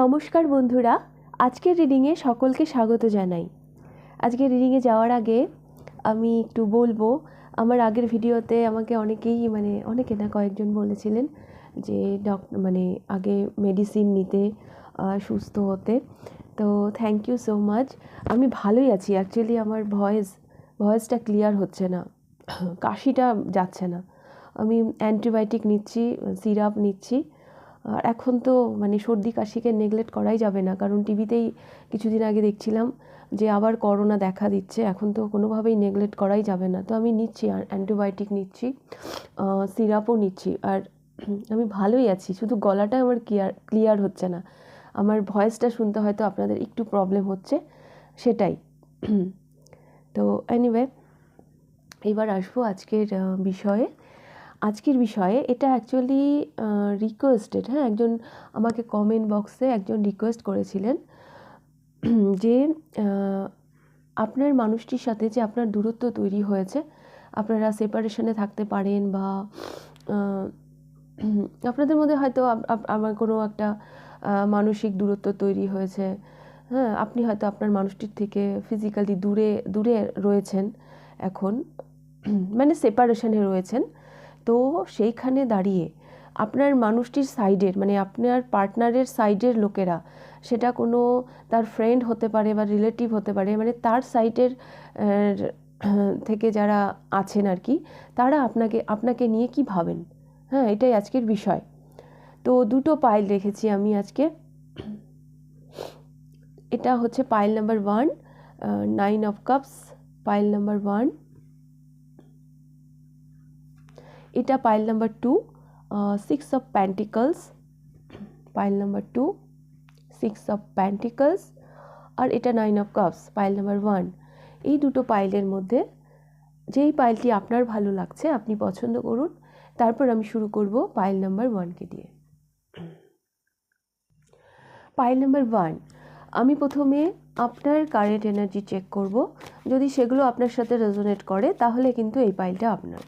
নমস্কার বন্ধুরা, আজকের রিডিংয়ে সকলকে স্বাগত জানাই। আজকের রিডিংয়ে যাওয়ার আগে আমি একটু বলব, আমার আগের ভিডিওতে আমাকে অনেকেই মানে অনেকে না, কয়েকজন বলেছিলেন যে ডক মানে আগে মেডিসিন নিতে সুস্থ হতে। তো থ্যাংক ইউ সো মাচ আমি ভালোই আছি অ্যাকচুয়ালি আমার ভয়েস ভয়েসটা ক্লিয়ার হচ্ছে না, কাশিটা যাচ্ছে না। আমি অ্যান্টিবায়োটিক নিচ্ছি সিরাপ নিচ্ছি। আর এখন তো মানে সর্দি, কাশিকে নেগলেক্ট করাই যাবে না। কারণ টিভিতেই কিছুদিন আগে দেখছিলাম যে আবার করোনা দেখা দিচ্ছে, এখন তো কোনোভাবেই নেগলেক্ট করাই যাবে না। তো আমি নিচ্ছি আর অ্যান্টিবায়োটিক নিচ্ছি সিরাপও নিচ্ছি। আর আমি ভালোই আছি, শুধু গলাটা আমার ক্লিয়ার ক্লিয়ার হচ্ছে না। আমার ভয়েসটা শুনতে হয়তো আপনাদের একটু প্রবলেম হচ্ছে, সেটাই। তো এনিওয়ে এবার আসব আজকের বিষয়ে। আজকের বিষয়ে এটা অ্যাকচুয়ালি রিকোয়েস্টেড হ্যাঁ? একজন আমাকে কমেন্ট বক্সে একজন রিকোয়েস্ট করেছিলেন যে আপনার মানুষটির সাথে যে আপনার দূরত্ব তৈরি হয়েছে, আপনারা সেপারেশনে থাকতে পারেন বা আপনাদের মধ্যে হয়তো আমার কোনো একটা মানসিক দূরত্ব তৈরি হয়েছে হ্যাঁ? আপনি হয়তো আপনার মানুষটির থেকে ফিজিক্যালি দূরে দূরে রয়েছেন এখন মানে সেপারেশনে রয়েছেন। তো সেইখানে দাঁড়িয়ে আপনার মানুষটির সাইডের মানে আপনার পার্টনারের সাইডের লোকেরা, সেটা কোনো তার ফ্রেন্ড হতে পারে বা রিলেটিভ হতে পারে মানে তার সাইডের থেকে যারা আছেন আর কি, তারা আপনাকে আপনাকে নিয়ে কি ভাবেন? হ্যাঁ এটাই আজকের বিষয়। তো দুটো পাইল রেখেছি আমি আজকে। এটা হচ্ছে pile number one nine of cups pile number one এটা pile number two six of pentacles pile number two six of pentacles আর এটা nine of cups pile number one এই দুটো পাইলের মধ্যে যেই পাইলটি আপনার ভালো লাগছে, আপনি পছন্দ করুন। তারপর আমি শুরু করব পাইল নাম্বার ওয়ানকে দিয়ে। পাইল নাম্বার ওয়ান আমি প্রথমে আপনার কারেন্ট এনার্জি চেক করব। যদি সেগুলো আপনার সাথে রেজোনেট করে, তাহলে কিন্তু এই পাইলটা আপনার।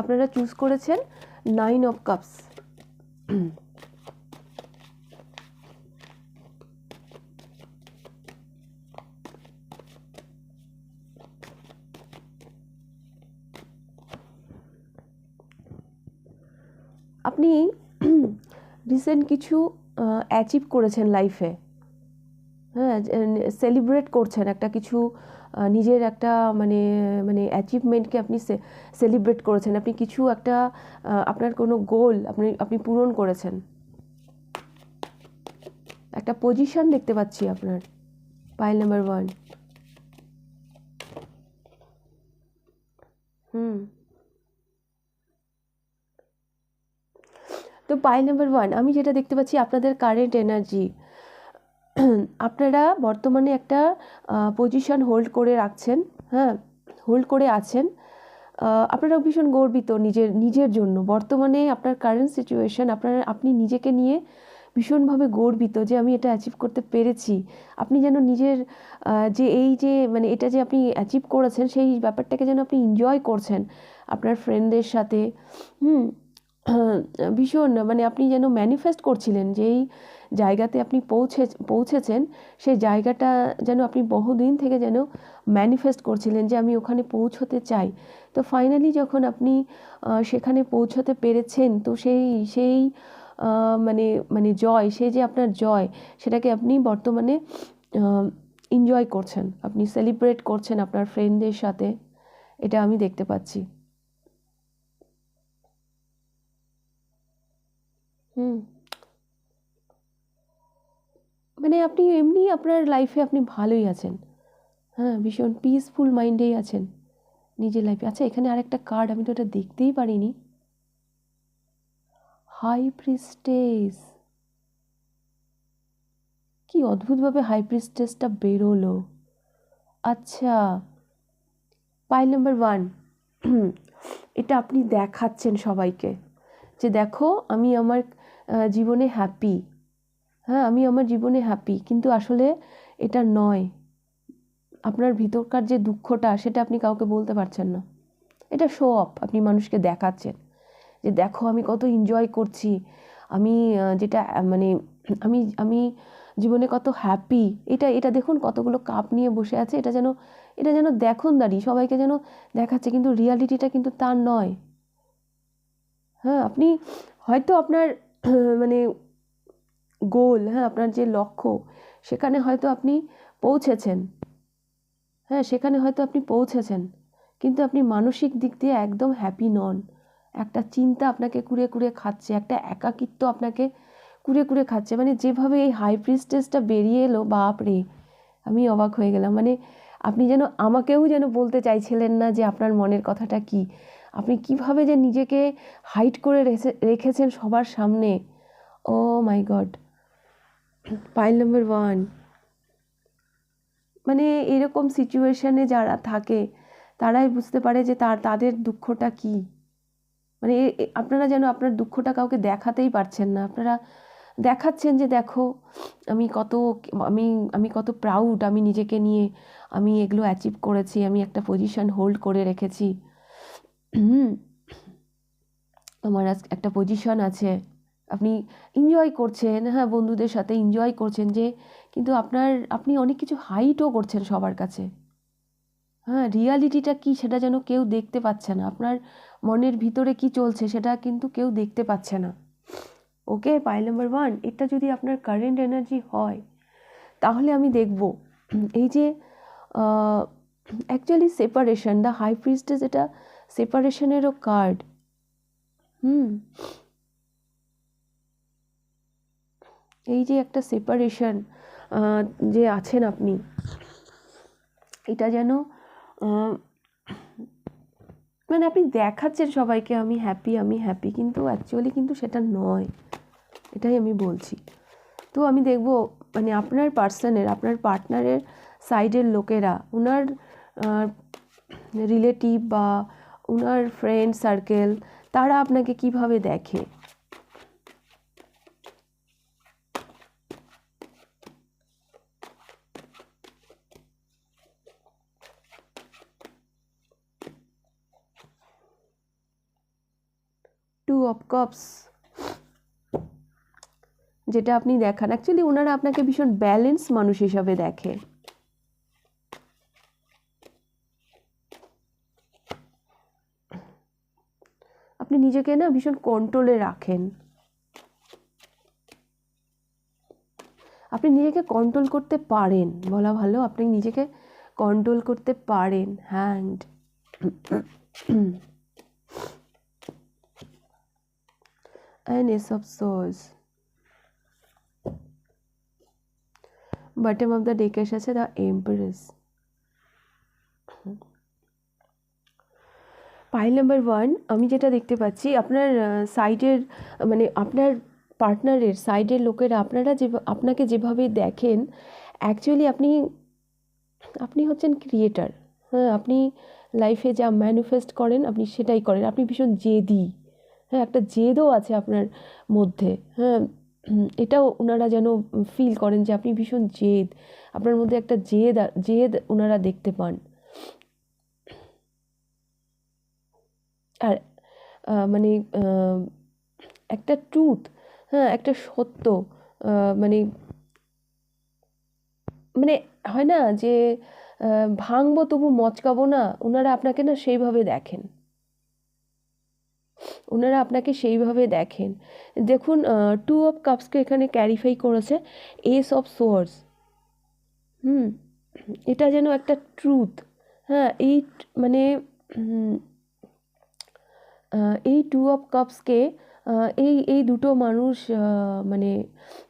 আপনারা চুজ করেছেন নাইন অফ কাপস আপনি রিসেন্ট কিছু অ্যাচিভ করেছেন লাইফে হ্যাঁ সেলিব্রেট করছেন একটা কিছু নিজের একটা মানে মানে অ্যাচিভমেন্টকে আপনি সেলিব্রেট করেছেন। আপনি কিছু একটা আপনার কোনো গোল আপনি আপনি পূরণ করেছেন। একটা পজিশন দেখতে পাচ্ছি আপনার। Pile number one hmm. তো পাইল নাম্বার ওয়ান আমি যেটা দেখতে পাচ্ছি আপনাদের কারেন্ট এনার্জি আপনারা বর্তমানে একটা পজিশন হোল্ড করে রাখছেন হ্যাঁ হোল্ড করে আছেন। আপনারা ভীষণ গর্বিত নিজের নিজের জন্য। বর্তমানে আপনার কারেন্ট সিচুয়েশন আপনার, আপনি নিজেকে নিয়ে ভীষণভাবে গর্বিত যে আমি এটা অ্যাচিভ করতে পেরেছি। আপনি যেন নিজের যে এই যে মানে এটা যে আপনি অ্যাচিভ করেছেন, সেই ব্যাপারটাকে যেন আপনি এনজয় করছেন আপনার ফ্রেন্ডদের সাথে। হুম ভীষণ মানে আপনি যেন ম্যানিফেস্ট করছিলেন যে এই জায়গাতে আপনি পৌঁছে, পৌঁছেছেন, সেই জায়গাটা যেন আপনি বহুদিন থেকে যেন ম্যানিফেস্ট করছিলেন যে আমি ওখানে পৌঁছতে চাই। তো ফাইনালি যখন আপনি সেখানে পৌঁছতে পেরেছেন, তো সেই সেই মানে মানে জয় সেই যে আপনার জয়, সেটাকে আপনি বর্তমানে এনজয় করছেন। আপনি সেলিব্রেট করছেন আপনার ফ্রেন্ডদের সাথে। এটা আমি দেখতে পাচ্ছি। হুম। মানে আপনি এমনি আপনার লাইফে আপনি ভালোই আছেন। হ্যাঁ ভীষণ পিসফুল মাইন্ডেই আছেন। নিজের লাইফে আচ্ছা এখানে আরেকটা কার্ড আমি তো এটা দেখতেই পারিনি। হাই প্রিস্টেস কি অদ্ভুতভাবে হাই প্রিস্টেসটা বেরোলো। আচ্ছা পাইল নাম্বার ওয়ান এটা আপনি দেখাচ্ছেন সবাইকে। যে দেখো, আমি আমার জীবনে হ্যাপি হ্যাঁ আমি আমার জীবনে হ্যাপি কিন্তু আসলে এটা নয়। আপনার ভিতরকার যে দুঃখটা, সেটা আপনি কাউকে বলতে পারছেন না। এটা শো অফ আপনি মানুষকে দেখাচ্ছেন। যে দেখো, আমি কত এনজয় করছি। আমি যেটা মানে আমি আমি জীবনে কত হ্যাপি এটা এটা দেখুন কতগুলো কাপ নিয়ে বসে আছে। এটা যেন এটা যেন দেখুন দাঁড়ি সবাইকে যেন দেখাচ্ছে, কিন্তু রিয়ালিটিটা কিন্তু তার নয়। হ্যাঁ আপনি হয়তো আপনার মানে গোল হ্যাঁ আপনার যে লক্ষ্য, সেখানে হয়তো আপনি পৌঁছেছেন। হ্যাঁ সেখানে হয়তো আপনি পৌঁছেছেন। কিন্তু আপনি মানসিক দিক দিয়ে একদম হ্যাপি নন। একটা চিন্তা আপনাকে কুড়ে কুড়ে খাচ্ছে, একটা একাকিত্ব আপনাকে কুড়ে কুড়ে খাচ্ছে। মানে যেভাবে এই হাই প্রিস্টেসটা বেরিয়ে এলো, বাপ রে, আমি অবাক হয়ে গেলাম। মানে আপনি যেন আমাকেও যেন বলতে চাইছিলেন না যে আপনার মনের কথাটা কি। আপনি কীভাবে যে নিজেকে হাইট করে রেখে- রেখেছেন সবার সামনে। ও my god pile number one মানে এরকম সিচুয়েশনে যারা থাকে, তারাই বুঝতে পারে যে তার, তাদের দুঃখটা কী? মানে আপনারা যেন আপনার দুঃখটা কাউকে দেখাতেই পারছেন না। আপনারা দেখাচ্ছেন যে দেখো, আমি কত, আমি আমি কত প্রাউড আমি নিজেকে নিয়ে, আমি এগুলো অ্যাচিভ করেছি, আমি একটা পজিশন হোল্ড করে রেখেছি। আমার একটা পজিশন আছে। আপনি এনজয় করছেন হ্যাঁ বন্ধুদের সাথে এনজয় করছেন যে, কিন্তু আপনার, আপনি অনেক কিছু হাইটও করছেন সবার কাছে। হ্যাঁ রিয়ালিটিটা কি সেটা যেন কেউ দেখতে পাচ্ছে না। আপনার মনের ভিতরে কি চলছে সেটা কিন্তু কেউ দেখতে পাচ্ছে না। ওকে পাই নাম্বার ওয়ান এটা যদি আপনার কারেন্ট এনার্জি হয়, তাহলে আমি দেখব, এই যে actually separation the high priestess এটা সেপারেশনেরও কার্ড হুম। এই যে একটা সেপারেশন যে আছেন আপনি, এটা যেন মানে আপনি দেখাচ্ছেন সবাইকে, আমি হ্যাপি আমি হ্যাপি কিন্তু অ্যাকচুয়ালি কিন্তু সেটা নয়। এটাই আমি বলছি। তো আমি দেখব মানে আপনার পার্সনের আপনার পার্টনারের সাইডের লোকেরা ওনার রিলেটিভ বা ওনার ফ্রেন্ড সার্কেল তারা আপনাকে কীভাবে দেখে? টু অফ কাপস যেটা আপনি দেখান। অ্যাকচুয়ালি ওনারা আপনাকে ভীষণ ব্যালেন্স মানুষ হিসাবে দেখে। আপনি নিজেকে না ভীষণ কন্ট্রোলে রাখেন। আপনি নিজেকে কন্ট্রোল করতে পারেন, বলা ভালো। আপনি নিজেকে কন্ট্রোল করতে পারেন। Hand and ace of swords bottom of the deck এসেছে the empress pile number one আমি যেটা দেখতে পাচ্ছি আপনার সাইডের মানে আপনার পার্টনারের সাইডের লোকেরা আপনারা যে আপনাকে যেভাবে দেখেন অ্যাকচুয়ালি আপনি আপনি হচ্ছেন ক্রিয়েটার হ্যাঁ আপনি লাইফে যা ম্যানিফেস্ট করেন আপনি সেটাই করেন আপনি ভীষণ জেদি হ্যাঁ একটা জেদও আছে আপনার মধ্যে। হ্যাঁ এটাও ওনারা যেন ফিল করেন যে আপনি ভীষণ জেদ। আপনার মধ্যে একটা জেদ জেদ ওনারা দেখতে পান। আর মানে একটা ট্রুথ হ্যাঁ একটা সত্য মানে মানে হয় না যে ভাঙবো তবু মচকাবো না ওনারা আপনাকে না সেইভাবে দেখেন। ওনারা আপনাকে সেইভাবে দেখেন। দেখুন টু অফ কাপসকে এখানে ক্যারিফাই করেছে এস অফ সোয়ার্স হুম, এটা যেন একটা ট্রুথ হ্যাঁ এই মানে এই টু অফ কাপসকে এই এই দুটো মানুষ মানে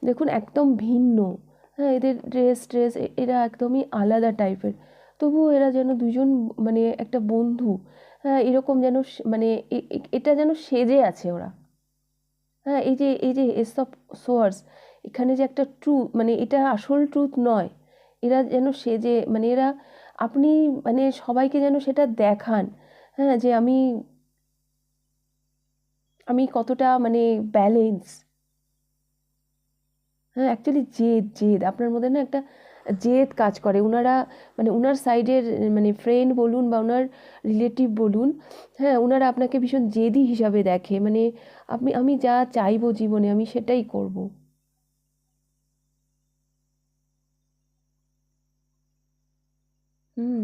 দেখুন, একদম ভিন্ন। হ্যাঁ এদের ড্রেস ট্রেস এরা একদমই আলাদা টাইপের তবুও এরা যেন দুজন মানে একটা বন্ধু। হ্যাঁ এরকম যেন মানে এটা যেন সেজে আছে ওরা। হ্যাঁ এই যে এই যে এস অফ সোয়ার্স, এখানে যে একটা ট্রুথ মানে এটা আসল ট্রুথ নয়। এরা যেন সেজে মানে এরা, আপনি মানে সবাইকে যেন সেটা দেখান। হ্যাঁ যে আমি আমি কতটা মানে ব্যালেন্স হ্যাঁ অ্যাকচুয়ালি জেদ জেদ। আপনার মধ্যে না একটা জেদ কাজ করে। ওনারা মানে ওনার সাইডের মানে ফ্রেন্ড বলুন বা ওনার রিলেটিভ বলুন হ্যাঁ ওনারা আপনাকে ভীষণ জেদি হিসাবে দেখে। মানে আপনি, আমি যা চাইব জীবনে আমি সেটাই করব। হুম।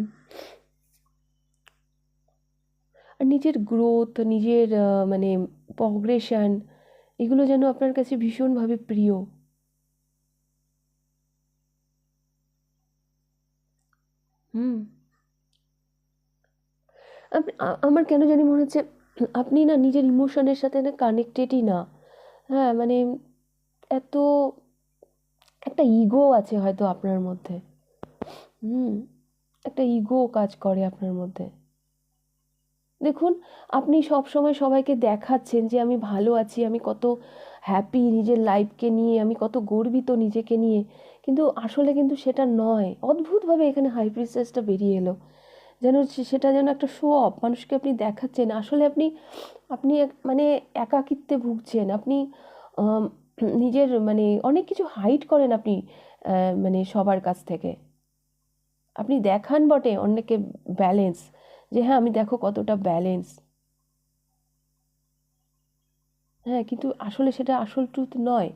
আর নিজের গ্রোথ নিজের মানে প্রগ্রেশন এগুলো যেন আপনার কাছে ভীষণভাবে প্রিয়। হুম। আমার কেন জানি মনে হচ্ছে আপনি না নিজের ইমোশনের সাথে না কানেক্টেডই না। হ্যাঁ মানে এত, একটা ইগো আছে হয়তো আপনার মধ্যে। হুম, একটা ইগো কাজ করে আপনার মধ্যে। দেখুন, আপনি সব সময় সবাইকে দেখাচ্ছেন যে আমি ভালো আছি, আমি কত হ্যাপি নিজের লাইফকে নিয়ে, আমি কত গর্বিত নিজেকে নিয়ে। কিন্তু আসলে কিন্তু সেটা নয়। অদ্ভুতভাবে এখানে হাই প্রিসেসটা বেরিয়ে এলো। যেন সেটা যেন একটা শো অফ মানুষকে আপনি দেখাচ্ছেন। আসলে আপনি আপনি মানে একাকিত্বে ভুগছেন। আপনি নিজের মানে অনেক কিছু হাইড করেন আপনি মানে সবার কাছ থেকে। আপনি দেখান বটে অনেকে ব্যালেন্স যে হ্যাঁ আমি দেখো কতটা ব্যালেন্স হ্যাঁ কিন্তু আসলে সেটা আসল ট্রুথ নয়।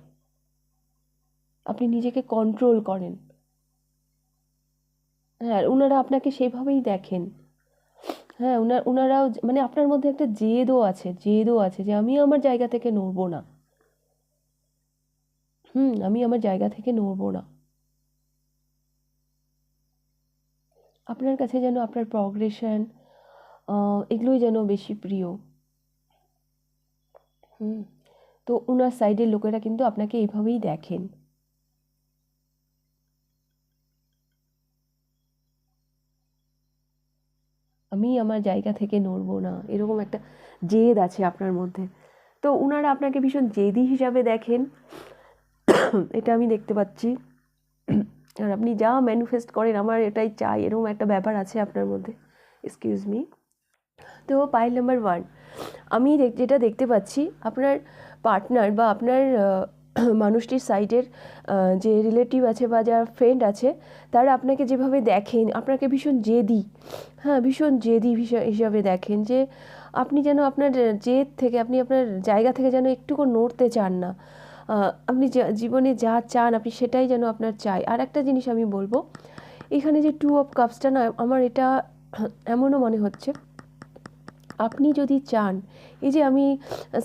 আপনি নিজেকে কন্ট্রোল করেন। হ্যাঁ ওনারা আপনাকে সেভাবেই দেখেন। হ্যাঁ ওনার ওনারাও মানে আপনার মধ্যে একটা জেদও আছে জেদও আছে যে আমি আমার জায়গা থেকে নড়বো না। হুম, আমি আমার জায়গা থেকে নড়বো না। আপনার কাছে যেন আপনার প্রগ্রেশন এগুলোই যেন বেশি প্রিয়। হুম, তো ওনার সাইডের লোকেরা কিন্তু আপনাকে এইভাবেই দেখেন। আমি আমার জায়গা থেকে নড়বো না। এরকম একটা জেদ আছে আপনার মধ্যে। তো ওনারা আপনাকে ভীষণ জেদি হিসাবে দেখেন। এটা আমি দেখতে পাচ্ছি। আর আপনি যা ম্যানিফেস্ট করেন, আমার এটাই চাই। এরকম একটা ব্যাপার আছে আপনার মধ্যে। এক্সকিউজ মি তো পাইল নাম্বার ওয়ান আমি যেটা দেখতে পাচ্ছি, আপনার পার্টনার বা আপনার মানুষটির সাইডের যে রিলেটিভ আছে বা যার ফ্রেন্ড আছে, তারা আপনাকে যেভাবে দেখেন, আপনাকে ভীষণ জেদি হ্যাঁ ভীষণ জেদি হিসাবে দেখেন যে আপনি যেন আপনার জেদ থেকে, আপনি আপনার জায়গা থেকে যেন একটুকু নড়তে চান না। আপনি জীবনে যা চান, আপনি সেটাই যেন আপনার চাই। আর একটা জিনিস আমি বলব, এখানে যে টু অফ কাপসটা না, আমার এটা এমনও মনে হচ্ছে, আপনি যদি চান, এই যে আমি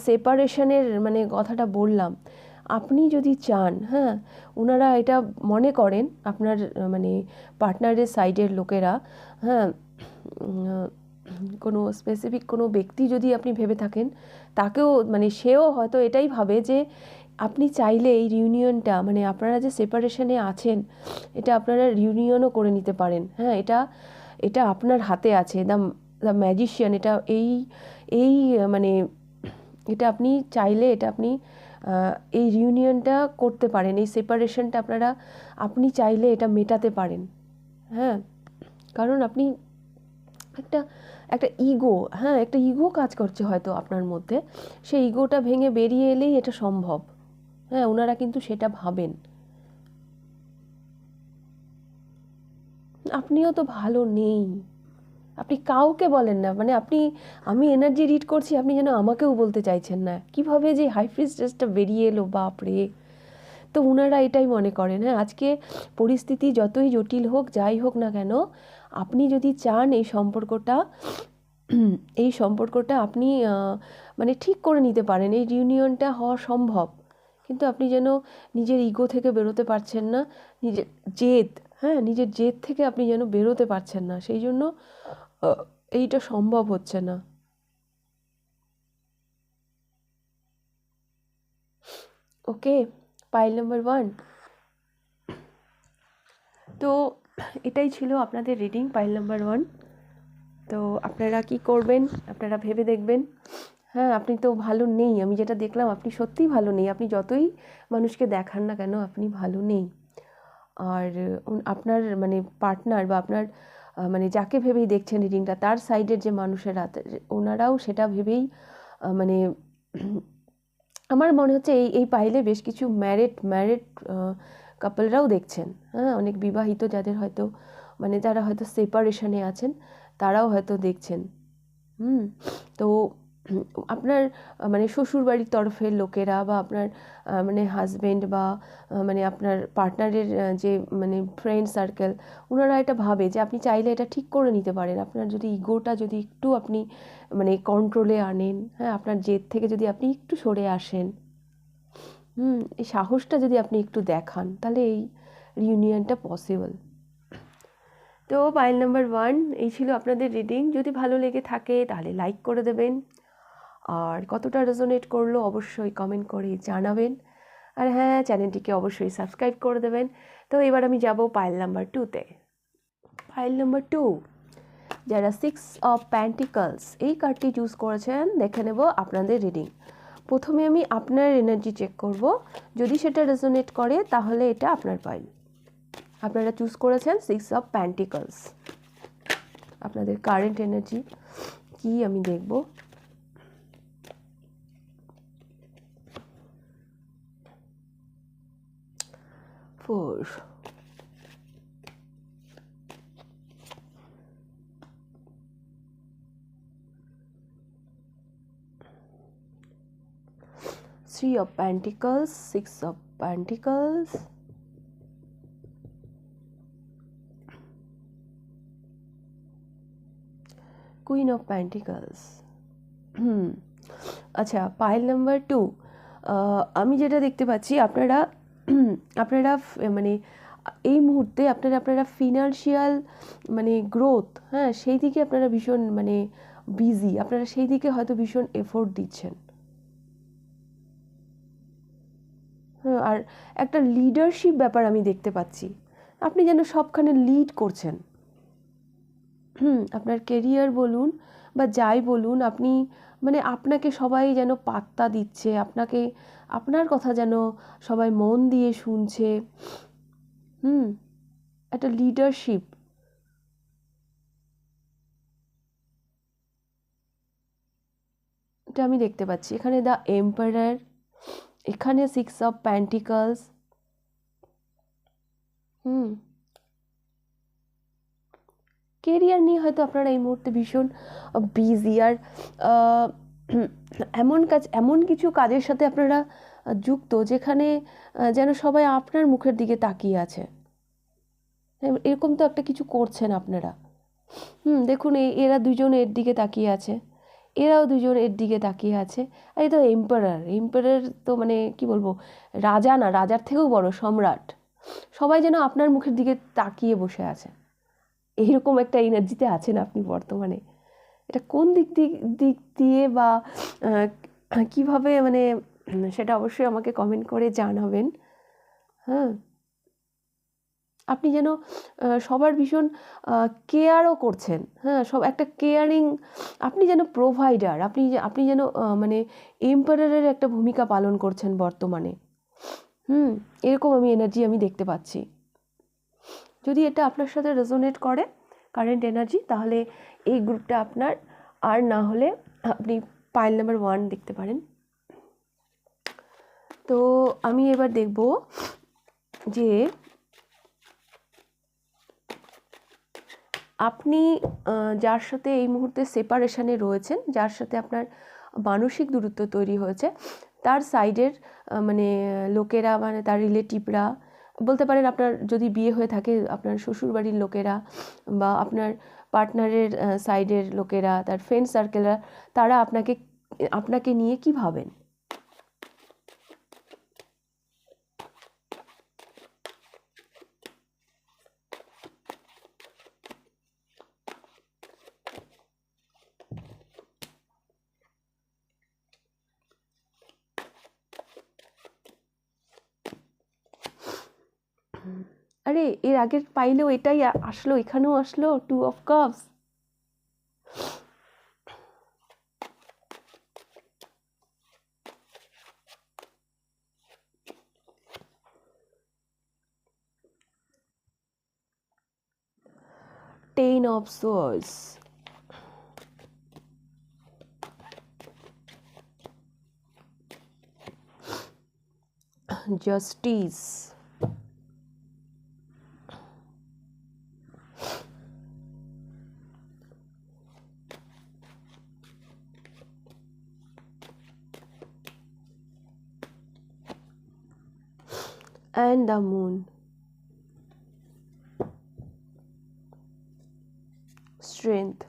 সেপারেশনের মানে কথাটা বললাম আপনি যদি চান হ্যাঁ ওনারা এটা মনে করেন, আপনার মানে পার্টনারের সাইডের লোকেরা হ্যাঁ কোনো স্পেসিফিক কোনো ব্যক্তি যদি আপনি ভেবে থাকেন, তাকেও মানে সেও হয়তো এটাই ভাবে যে আপনি চাইলে এই রিউনিয়নটা মানে আপনারা যে সেপারেশনে আছেন, এটা আপনারা রিউনিয়নও করে নিতে পারেন। হ্যাঁ এটা এটা আপনার হাতে আছে দ্য দ্য ম্যাজিশিয়ান এটা এই এই মানে এটা আপনি চাইলে, এটা আপনি এই রিউনিয়নটা করতে পারেন, এই সেপারেশনটা আপনারা, আপনি চাইলে এটা মেটাতে পারেন। হ্যাঁ কারণ আপনি একটা একটা ইগো হ্যাঁ একটা ইগো কাজ করছে হয়তো আপনার মধ্যে। সেই ইগোটা ভেঙে বেরিয়ে এলেই এটা সম্ভব। হ্যাঁ ওনারা কিন্তু সেটা ভাবেন। আপনিও তো ভালো নেই। আপনি কাউকে বলেন না মানে আপনি, আমি এনার্জি রিড করছি, আপনি যেন আমাকেও বলতে চাইছেন না। কীভাবে যে হাই ফ্রিস্টেসটা বেরিয়ে এলো বাপরে তো ওনারা এটাই মনে করেন হ্যাঁ আজকে পরিস্থিতি যতই জটিল হোক, যাই হোক না কেন, আপনি যদি চান এই সম্পর্কটা এই সম্পর্কটা আপনি মানে ঠিক করে নিতে পারেন, এই রিউনিয়নটা হওয়া সম্ভব। কিন্তু আপনি যেন নিজের ইগো থেকে বেরোতে পারছেন না, নিজের জেদ হ্যাঁ নিজের জেদ থেকে আপনি যেন বেরোতে পারছেন না, সেই জন্য এইটা সম্ভব হচ্ছে না। Okay, pile number one. তো এটাই ছিল আপনাদের রিডিং, পাইল নাম্বার ওয়ান। তো আপনারা কি করবেন? আপনারা ভেবে দেখবেন। হ্যাঁ আপনি তো ভালো নেই। আমি যেটা দেখলাম, আপনি সত্যিই ভালো নেই। আপনি যতই মানুষকে দেখান না কেন, আপনি ভালো নেই। আর আপনার মানে পার্টনার বা আপনার মানে যাকে ভেবেই দেখছেন রিডিংটা তার সাইডের যে মানুষেরা ওনারাও সেটা ভেবেই মানে আমার মনে হচ্ছে এই এই পাইলে বেশ কিছু ম্যারেড ম্যারেড কাপলরাও দেখছেন। হ্যাঁ অনেক বিবাহিত যাদের হয়তো মানে যারা হয়তো সেপারেশনে আছেন, তারাও হয়তো দেখছেন। হুম, তো আপনার মানে শ্বশুরবাড়ির তরফের লোকেরা বা আপনার মানে হাজবেন্ড বা মানে আপনার পার্টনারের যে মানে ফ্রেন্ড সার্কেল ওনারা এটা ভাবে যে আপনি চাইলে এটা ঠিক করে নিতে পারেন। আপনার যদি ইগোটা যদি একটু আপনি মানে কন্ট্রোলে আনেন হ্যাঁ আপনার জেদ থেকে যদি আপনি একটু সরে আসেন, হুম, এই সাহসটা যদি আপনি একটু দেখান, তাহলে এই রিউনিয়নটা পসিবল তো পাইল নাম্বার ওয়ান এই ছিল আপনাদের রিডিং যদি ভালো লেগে থাকে, তাহলে লাইক করে দেবেন। আর কতটা রেজোনেট করল অবশ্যই কমেন্ট করে জানাবেন। আর হ্যাঁ চ্যানেলটিকে অবশ্যই সাবস্ক্রাইব করে দেবেন। তো এবার আমি যাব পাইল নাম্বার টুতে ফাইল নাম্বার টু যারা সিক্স অফ প্যান্টিকলস এই কার্ডটি চুজ করেছেন, দেখে নেব আপনাদের রিডিং প্রথমে আমি আপনার এনার্জি চেক করব। যদি সেটা রেজোনেট করে, তাহলে এটা আপনার পাইল আপনারা চুজ করেছেন সিক্স অফ প্যান্টিকলস আপনাদের কারেন্ট এনার্জি কি আমি দেখব? Four three of pentacles, six of pentacles. Queen of pentacles hmm আচ্ছা পাইল নাম্বার টু আমি যেটা দেখতে পাচ্ছি আপনারা আপনারা মানে এই মুহূর্তে আপনারা আপনারা ফিনান্সিয়াল মানে গ্রোথ হ্যাঁ সেই দিকে আপনারা ভীষণ মানে বিজি আপনারা সেই দিকে হয়তো ভীষণ এফোর্ট দিচ্ছেন। হ্যাঁ আর একটা লিডারশিপ ব্যাপার আমি দেখতে পাচ্ছি। আপনি যেন সবখানে লিড করছেন। হুম, আপনার কেরিয়ার বলুন বা যাই বলুন, আপনি মানে আপনাকে সবাই যেন পাত্তা দিচ্ছে, আপনাকে, আপনার কথা যেন সবাই মন দিয়ে শুনছে। হুম, একটা লিডারশিপ এটা আমি দেখতে পাচ্ছি। এখানে দ্য এম্পায়ার এখানে six of pentacles hmm. Career নিয়ে হয়তো আপনারা এই মুহূর্তে ভীষণ বিজি আর এমন কাজ, এমন কিছু কাজের সাথে আপনারা যুক্ত যেখানে যেন সবাই আপনার মুখের দিকে তাকিয়ে আছে। এরকম তো একটা কিছু করছেন আপনারা। হুম, দেখুন এরা দুজন এর দিকে তাকিয়ে আছে। এরাও দুজন এর দিকে তাকিয়ে আছে। আর তো এম্পারার এম্পারার তো মানে কি বলব, রাজা না, রাজার থেকেও বড় সম্রাট। সবাই যেন আপনার মুখের দিকে তাকিয়ে বসে আছে। এইরকম একটা এনার্জিতে আছেন আপনি বর্তমানে। এটা কোন দিক দিক দিক দিয়ে বা কীভাবে মানে সেটা অবশ্যই আমাকে কমেন্ট করে জানাবেন। হ্যাঁ। আপনি যেন সবার ভীষণ কেয়ারও করছেন। হ্যাঁ সব একটা কেয়ারিং আপনি যেন প্রোভাইডার আপনি আপনি যেন মানে এম্পায়ারের একটা ভূমিকা পালন করছেন বর্তমানে। হুম, এরকম আমি এনার্জি আমি দেখতে পাচ্ছি। যদি এটা আপনার সাথে রেজোনেট করে কারেন্ট এনার্জি তাহলে এই গ্রুপটা আপনার, আর না হলে আপনি পাইল নাম্বার ওয়ান দেখতে পারেন। তো আমি এবার দেখব যে আপনি যার সাথে এই মুহূর্তে সেপারেশানে রয়েছেন, যার সাথে আপনার মানসিক দূরত্ব তৈরি হয়েছে, তার সাইডের মানে লোকেরা মানে তার রিলেটিভরা বলতে পারেন আপনার যদি বিয়ে হয়ে থাকে, আপনার শ্বশুরবাড়ির লোকেরা বা আপনার পার্টনারের সাইডের লোকেরা, তার ফ্রেন্ড সার্কেলরা তারা আপনাকে আপনাকে নিয়ে কি ভাবেন আরে এর আগের পাইলেও এটাই আসলো এখানেও আসলো two of cups ten of swords justice and the moon. Strength.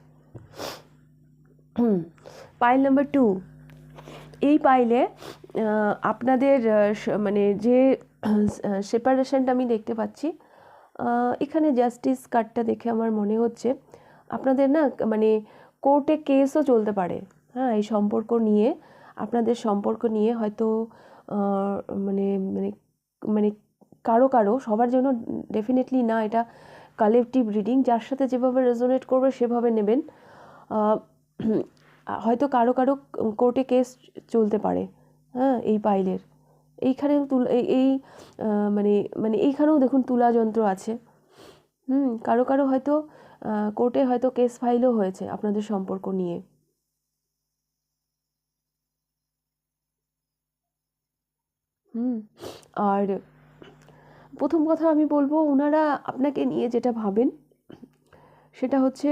Pile number two এই পাইলে আপনাদের মানে যে সেপারেশনটা আমি দেখতে পাচ্ছি এখানে জাস্টিস কার্ডটা দেখে আমার মনে হচ্ছে, আপনাদের না মানে কোর্টে কেসও চলতে পারে হ্যাঁ এই সম্পর্ক নিয়ে, আপনাদের সম্পর্ক নিয়ে হয়তো মানে মানে মানে কারও কারও সবার জন্য ডেফিনেটলি না, এটা কালেকটিভ রিডিং যার সাথে যেভাবে রেজোনেট করবে সেভাবে নেবেন। হয়তো কারও কারও কোর্টে কেস চলতে পারে হ্যাঁ এই পাইলের। এইখানেও তুল, এই এই মানে মানে এইখানেও দেখুন তুলা যন্ত্র আছে। হুম, কারও কারও হয়তো কোর্টে হয়তো কেস ফাইলও হয়েছে আপনাদের সম্পর্ক নিয়ে। হুম। আর প্রথম কথা আমি বলব ওনারা আপনাকে নিয়ে যেটা ভাবেন, সেটা হচ্ছে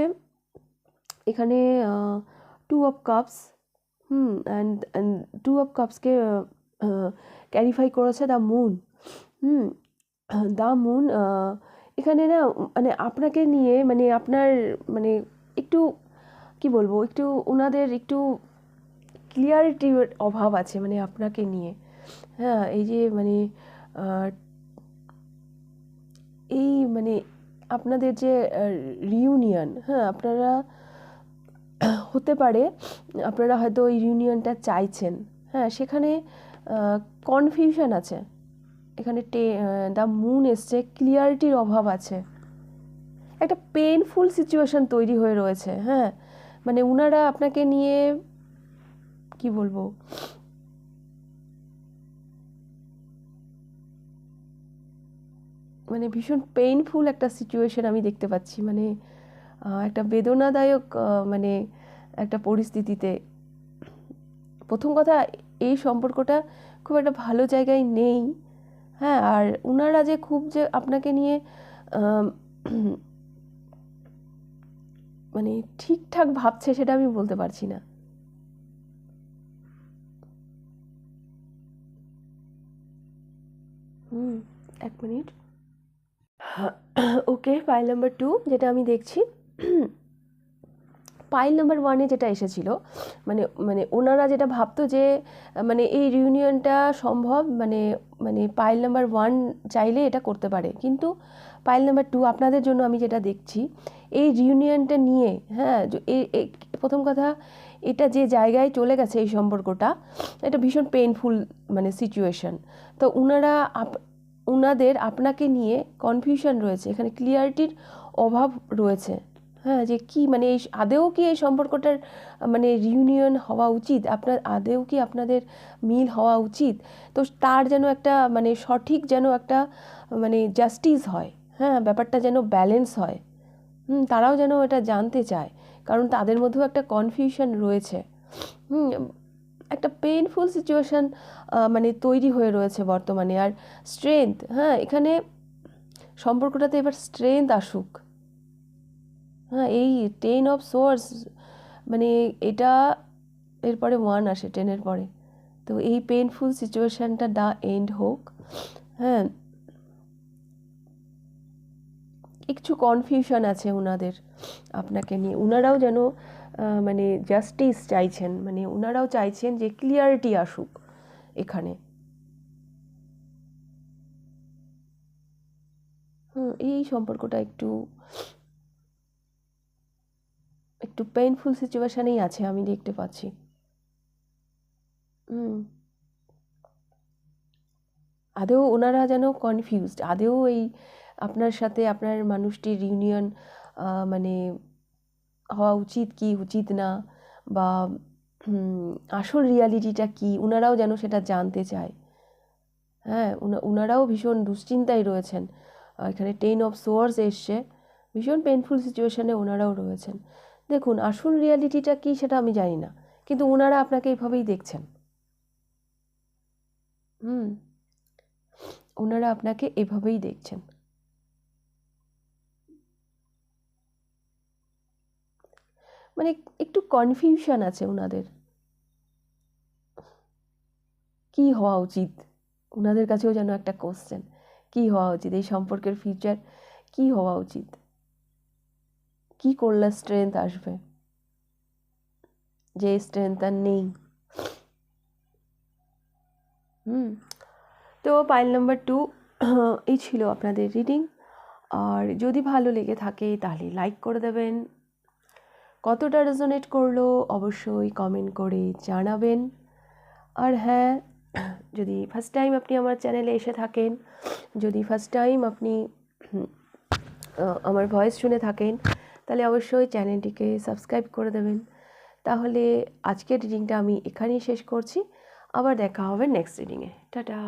এখানে two of cups hmm and and two of কাপসকে clarify করেছে the moon hmm the moon এখানে না মানে আপনাকে নিয়ে মানে আপনার মানে একটু, কি বলব, একটু ওনাদের একটু ক্লিয়ারিটির অভাব আছে মানে আপনাকে নিয়ে। হ্যাঁ এই যে মানে এই মানে আপনাদের যে রিউনিয়ন হ্যাঁ আপনারা হতে পারে, আপনারা হয়তো ওই রিউনিয়নটা চাইছেন। হ্যাঁ সেখানে কনফিউশন আছে। এখানে টে দ্য মুন এসছে ক্লিয়ারিটির অভাব আছে। একটা পেনফুল সিচুয়েশন তৈরি হয়ে রয়েছে হ্যাঁ। মানে উনারা আপনাকে নিয়ে, কি বলব মানে ভীষণ পেইনফুল একটা সিচুয়েশন আমি দেখতে পাচ্ছি। মানে একটা বেদনাদায়ক মানে একটা পরিস্থিতিতে। প্রথম কথা, এই সম্পর্কটা খুব একটা ভালো জায়গায় নেই। হ্যাঁ আর উনারা যে খুব যে আপনাকে নিয়ে মানে ঠিকঠাক ভাবছে সেটা আমি বলতে পারছি না। হুম, এক minute. Okay pile number two যেটা আমি দেখছি পাইল নাম্বার ওয়ানে যেটা এসেছিল মানে মানে ওনারা যেটা ভাবতো যে মানে এই রিউনিয়নটা সম্ভব মানে মানে পাইল নাম্বার ওয়ান চাইলে এটা করতে পারে। কিন্তু পাইল নাম্বার টু আপনাদের জন্য আমি যেটা দেখছি, এই রিউনিয়নটা নিয়ে হ্যাঁ প্রথম কথা, এটা যে জায়গায় চলে গেছে এই সম্পর্কটা, এটা ভীষণ পেইনফুল মানে সিচুয়েশন তো উনারা আপ উনাদের আপনাকে নিয়ে কনফিউশন রয়েছে, এখানে ক্লিয়ারিটির অভাব রয়েছে। হ্যাঁ যে কি মানে এই আদেও কি এই সম্পর্কটার মানে রিউনিয়ন হওয়া উচিত? আপনার আদেও কি আপনাদের মিল হওয়া উচিত? তো তার যেন একটা মানে সঠিক যেন একটা মানে জাস্টিস হয় হ্যাঁ ব্যাপারটা যেন ব্যালেন্স হয়। হুম, তারাও যেন এটা জানতে চায়, কারণ তাদের মধ্যেও একটা কনফিউশন রয়েছে। হুম একটা পেইনফুল সিচুয়েশান মানে তৈরি হয়ে রয়েছে বর্তমানে। আর স্ট্রেংথ হ্যাঁ এখানে সম্পর্কটাতে এবার স্ট্রেংথ আসুক। হ্যাঁ এই টেন অফ সোর্স মানে এটা এরপরে ওয়ান আসে টেনের পরে। তো এই পেইনফুল সিচুয়েশানটা দা এন্ড হোক হ্যাঁ। একটু কনফিউশন আছে ওনাদের আপনাকে নিয়ে। ওনারাও যেন মানে জাস্টিস চাইছেন মানে ওনারাও চাইছেন যে ক্লিয়ারিটি আসুক এখানে। হুম, এই সম্পর্কটা একটু একটু পেইনফুল সিচুয়েশানেই আছে, আমি দেখতে পাচ্ছি। হুম। আদৌ ওনারা যেন কনফিউজড আদেও এই আপনার সাথে, আপনার মানুষটির ইউনিয়ন মানে হওয়া উচিত কি উচিত না? বা আসল রিয়ালিটিটা কি? ওনারাও যেন সেটা জানতে চায়। হ্যাঁ ওনারাও ভীষণ দুশ্চিন্তায় রয়েছেন। এখানে টেন অফ সোয়ার্স এসছে। ভীষণ পেনফুল সিচুয়েশানে ওনারাও রয়েছেন। দেখুন, আসল রিয়ালিটিটা কি সেটা আমি জানি না। কিন্তু ওনারা আপনাকে এইভাবেই দেখছেন। হুম ওনারা আপনাকে এভাবেই দেখছেন। মানে একটু কনফিউশন আছে ওনাদের কি হওয়া উচিত? ওনাদের কাছেও যেন একটা কোশ্চেন কি হওয়া উচিত? এই সম্পর্কের ফিউচার কি হওয়া উচিত? কি করলে স্ট্রেংথ আসবে? যে স্ট্রেংথ আর নেই। হুম, তো পাইল নাম্বার টু এই ছিল আপনাদের রিডিং আর যদি ভালো লেগে থাকে তাহলে লাইক করে দেবেন। কতটা রেজোনেট করল অবশ্যই কমেন্ট করে জানাবেন। আর হ্যাঁ যদি ফার্স্ট টাইম আপনি আমার চ্যানেলে এসে থাকেন, যদি ফার্স্ট টাইম আপনি আমার ভয়েস শুনে থাকেন, তাহলে অবশ্যই চ্যানেলটিকে সাবস্ক্রাইব করে দেবেন। তাহলে আজকের রিডিংটা আমি এখানেই শেষ করছি। আবার দেখা হবে নেক্সট রিডিংয়ে টাটা!